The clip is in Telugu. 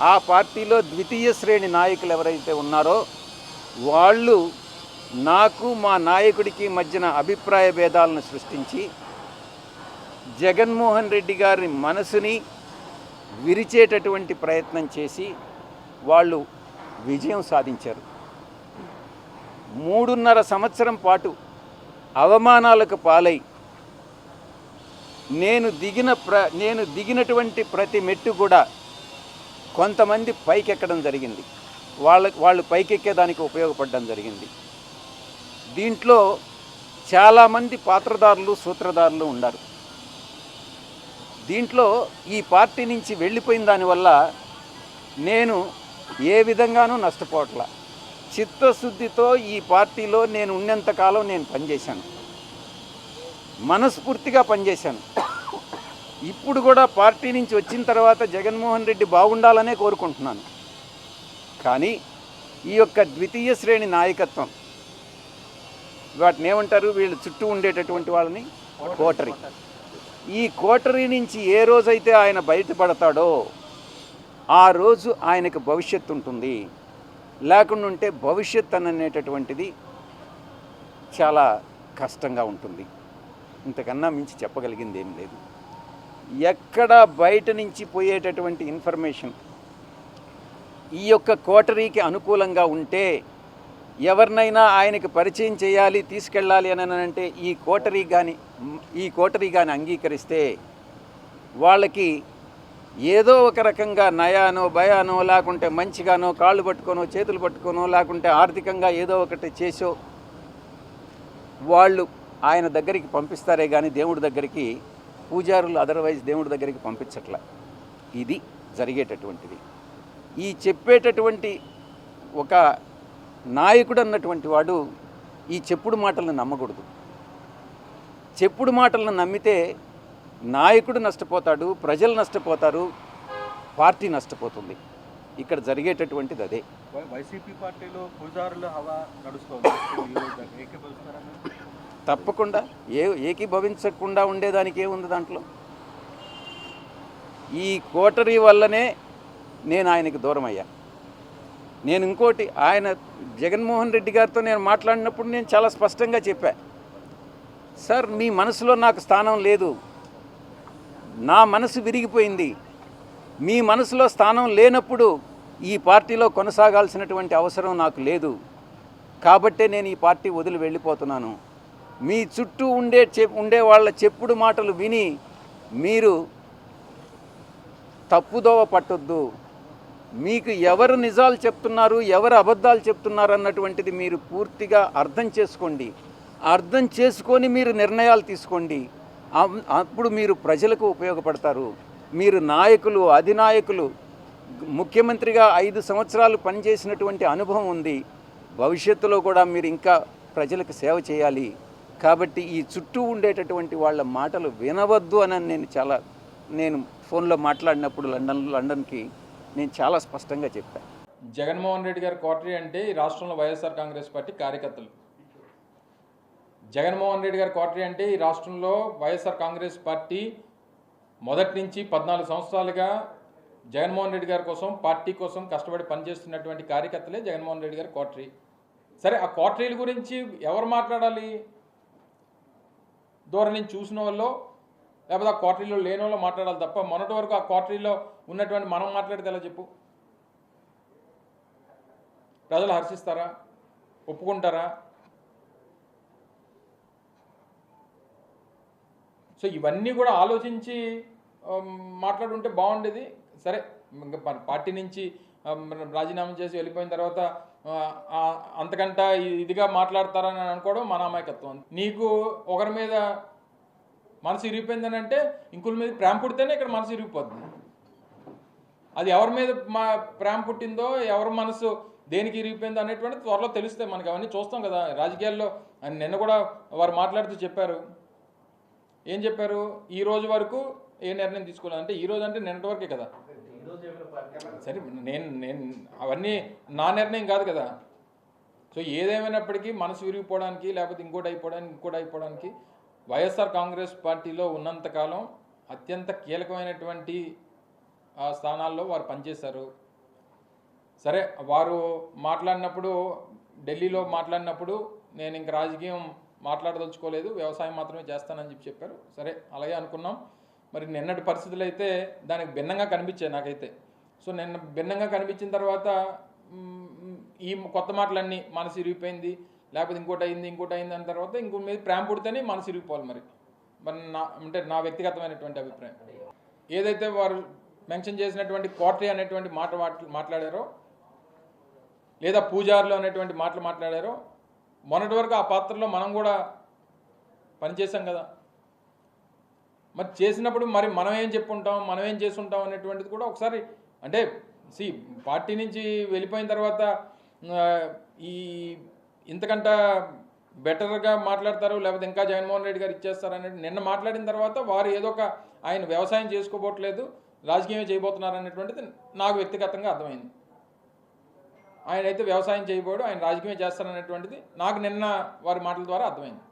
ఆ పార్టీలో ద్వితీయ శ్రేణి నాయకులు ఎవరైతే ఉన్నారో వాళ్ళు నాకు మా నాయకుడికి మధ్యన అభిప్రాయ భేదాలను సృష్టించి జగన్మోహన్ రెడ్డి గారి మనసుని విరిచేటటువంటి ప్రయత్నం చేసి వాళ్ళు విజయం సాధించారు. మూడున్నర సంవత్సరం పాటు అవమానాలకు పాలై నేను దిగిన ప్ర నేను దిగినటువంటి ప్రతి మెట్టు కూడా కొంతమంది పైకెక్కడం జరిగింది. వాళ్ళ వాళ్ళు పైకెక్కేదానికి ఉపయోగపడడం జరిగింది. దీంట్లో చాలామంది పాత్రదారులు సూత్రధారులు ఉన్నారు. దీంట్లో ఈ పార్టీ నుంచి వెళ్ళిపోయిన దానివల్ల నేను ఏ విధంగానూ నష్టపోవట్ల చిత్తశుద్ధితో ఈ పార్టీలో నేను ఉన్నంతకాలం నేను పనిచేశాను. మనస్ఫూర్తిగా పనిచేశాను. ఇప్పుడు కూడా పార్టీ నుంచి వచ్చిన తర్వాత జగన్మోహన్ రెడ్డి బాగుండాలనే కోరుకుంటున్నాను. కానీ ఈ యొక్క ద్వితీయ శ్రేణి నాయకత్వం వాటిని ఏమంటారు? వీళ్ళు చుట్టూ ఉండేటటువంటి వాళ్ళని కోటరీ. ఈ కోటరీ నుంచి ఏ రోజైతే ఆయన బయటపడతాడో ఆ రోజు ఆయనకు భవిష్యత్తు ఉంటుంది. లేకుండా ఉంటే భవిష్యత్ అనేటటువంటిది చాలా కష్టంగా ఉంటుంది. ఇంతకన్నా మించి చెప్పగలిగింది ఏం లేదు. ఎక్కడ బయట నుంచి పోయేటటువంటి ఇన్ఫర్మేషన్? ఈ యొక్క కోటరీకి అనుకూలంగా ఉంటే ఎవరినైనా ఆయనకి పరిచయం చేయాలి తీసుకెళ్ళాలి అని అంటే ఈ కోటరీ కానీ ఈ కోటరీ కానీ అంగీకరిస్తే వాళ్ళకి ఏదో ఒక రకంగా నయానో భయానో లేకుంటే మంచిగానో కాళ్ళు పట్టుకోనో చేతులు పట్టుకోనో లేకుంటే ఆర్థికంగా ఏదో ఒకటి చేసో వాళ్ళు ఆయన దగ్గరికి పంపిస్తారే కానీ దేవుడి దగ్గరికి పూజారులు అదర్వైజ్ దేవుడి దగ్గరికి పంపించట్ల. ఇది జరిగేటటువంటిది. ఈ చెప్పేటటువంటి ఒక నాయకుడు అన్నటువంటి వాడు ఈ చెప్పుడు మాటలను నమ్మకూడదు. చెప్పుడు మాటలను నమ్మితే నాయకుడు నష్టపోతాడు ప్రజలు నష్టపోతారు పార్టీ నష్టపోతుంది. ఇక్కడ జరిగేటటువంటిది అదే. వైసీపీ పార్టీలో పూజారుల హవా నడుస్తుంది. తప్పకుండా ఏ ఏకీభవించకుండా ఉండేదానికి ఏముంది దాంట్లో? ఈ కోటరీ వల్లనే నేను ఆయనకి దూరం అయ్యా నేను ఇంకోటి ఆయన జగన్మోహన్ రెడ్డి గారితో నేను మాట్లాడినప్పుడు నేను చాలా స్పష్టంగా చెప్పా. సార్ మీ మనసులో నాకు స్థానం లేదు. నా మనసు విరిగిపోయింది. మీ మనసులో స్థానం లేనప్పుడు ఈ పార్టీలో కొనసాగాల్సినటువంటి అవసరం నాకు లేదు. కాబట్టే నేను ఈ పార్టీ వదిలి వెళ్ళిపోతున్నాను. మీ చుట్టూ ఉండే ఉండే వాళ్ళ చెప్పుడు మాటలు విని మీరు తప్పుదోవ పట్టొద్దు. మీకు ఎవరు నిజాలు చెప్తున్నారు ఎవరు అబద్ధాలు చెప్తున్నారు అన్నటువంటిది మీరు పూర్తిగా అర్థం చేసుకోండి. అర్థం చేసుకొని మీరు నిర్ణయాలు తీసుకోండి. అప్పుడు మీరు ప్రజలకు ఉపయోగపడతారు. మీరు నాయకులు అధినాయకులు ముఖ్యమంత్రిగా ఐదు సంవత్సరాలు పనిచేసినటువంటి అనుభవం ఉంది. భవిష్యత్తులో కూడా మీరు ఇంకా ప్రజలకు సేవ చేయాలి. కాబట్టి ఈ చుట్టూ ఉండేటటువంటి వాళ్ళ మాటలు వినవద్దు అని నేను చాలా నేను ఫోన్లో మాట్లాడినప్పుడు లండన్ లండన్కి నేను చాలా స్పష్టంగా చెప్పాను జగన్మోహన్ రెడ్డి గారి కోటరీ అంటే ఈ రాష్ట్రంలో వైఎస్ఆర్ కాంగ్రెస్ పార్టీ కార్యకర్తలు. జగన్మోహన్ రెడ్డి గారి కోటరీ అంటే ఈ రాష్ట్రంలో వైఎస్ఆర్ కాంగ్రెస్ పార్టీ మొదటి నుంచి పద్నాలుగు సంవత్సరాలుగా జగన్మోహన్ రెడ్డి గారి కోసం పార్టీ కోసం కష్టపడి పనిచేస్తున్నటువంటి కార్యకర్తలే జగన్మోహన్ రెడ్డి గారి కోటరీ సరే ఆ కోటరీల గురించి ఎవరు మాట్లాడాలి? దూరం నుంచి చూసిన వాళ్ళు లేకపోతే ఆ క్వార్టరీలో లేని వాళ్ళు మాట్లాడాలి తప్ప మొన్నటి వరకు ఆ క్వార్టరీలో ఉన్నటువంటి మనం మాట్లాడితే ఎలా చెప్పు? ప్రజలు హర్షిస్తారా? ఒప్పుకుంటారా? సో ఇవన్నీ కూడా ఆలోచించి మాట్లాడుంటే బాగుండేది. సరే ఇంకా పార్టీ నుంచి రాజీనామా చేసి వెళ్ళిపోయిన తర్వాత అంతకంట ఇదిగా మాట్లాడతారని అనుకోవడం మన అమాయకత్వం. నీకు ఒకరి మీద మనసు ఇరిగిపోయిందని అంటే ఇంకుల మీద ప్రేమ పుడితేనే ఇక్కడ మనసు ఇరిగిపోతుంది అది ఎవరి మీద మా ప్రేమ పుట్టిందో ఎవరి మనసు దేనికి ఇరిగిపోయిందో అనేటువంటి త్వరలో తెలుస్తాయి మనకి. అవన్నీ చూస్తాం కదా. రాజకీయాల్లో అని నిన్న కూడా వారు మాట్లాడుతూ చెప్పారు. ఏం చెప్పారు? ఈ రోజు వరకు ఏ నిర్ణయం తీసుకోలేదు. అంటే ఈ రోజు అంటే నిన్నటి వరకే కదా. సరే నేను నేను అవన్నీ నా నిర్ణయం కాదు కదా. సో ఏదేమైనప్పటికీ మనసు విరిగిపోవడానికి లేకపోతే ఇంకోటి అయిపోవడానికి ఇంకోటి అయిపోవడానికి వైఎస్ఆర్ కాంగ్రెస్ పార్టీలో ఉన్నంతకాలం అత్యంత కీలకమైనటువంటి స్థానాల్లో వారు పనిచేశారు. సరే వారు మాట్లాడినప్పుడు ఢిల్లీలో మాట్లాడినప్పుడు నేను ఇంక రాజకీయం మాట్లాడదలుచుకోలేదు వ్యవసాయం మాత్రమే చేస్తానని చెప్పి చెప్పారు. సరే అలాగే అనుకున్నాం. మరి నిన్నటి పరిస్థితులు అయితే దానికి భిన్నంగా కనిపించాయి నాకైతే. సో నిన్న భిన్నంగా కనిపించిన తర్వాత ఈ కొత్త మాటలన్నీ మనసు ఇరిగిపోయింది లేకపోతే ఇంకోటి అయింది ఇంకోటి అయింది అన్న తర్వాత ఇంకో మీద ప్రేమ పుడితేనే మనసు ఇరిగిపోవాలి మరి. మరి నా అంటే నా వ్యక్తిగతమైనటువంటి అభిప్రాయం. ఏదైతే వారు మెన్షన్ చేసినటువంటి కోటరీ అనేటువంటి మాట మాట్లాడారో లేదా పూజారులు అనేటువంటి మాటలు మాట్లాడారో మొన్నటి వరకు ఆ పాత్రలో మనం కూడా పనిచేసాం కదా. మరి చేసినప్పుడు మరి మనం ఏం చెప్పుంటాం మనం ఏం చేసుంటాం అనేటువంటిది కూడా ఒకసారి అంటే సి పార్టీ నుంచి వెళ్ళిపోయిన తర్వాత ఈ ఇంతకంట బెటర్గా మాట్లాడతారు లేకపోతే ఇంకా జగన్మోహన్ రెడ్డి గారు ఇచ్చేస్తారు అనేది నిన్న మాట్లాడిన తర్వాత వారు ఏదో ఒక ఆయన వ్యవసాయం చేసుకోబోట్లేదు రాజకీయం చేయబోతున్నారు అనేటువంటిది నాకు వ్యక్తిగతంగా అర్థమైంది. ఆయన అయితే వ్యవసాయం చేయబోడు ఆయన రాజకీయం చేస్తారనేటువంటిది నాకు నిన్న వారి మాటల ద్వారా అర్థమైంది.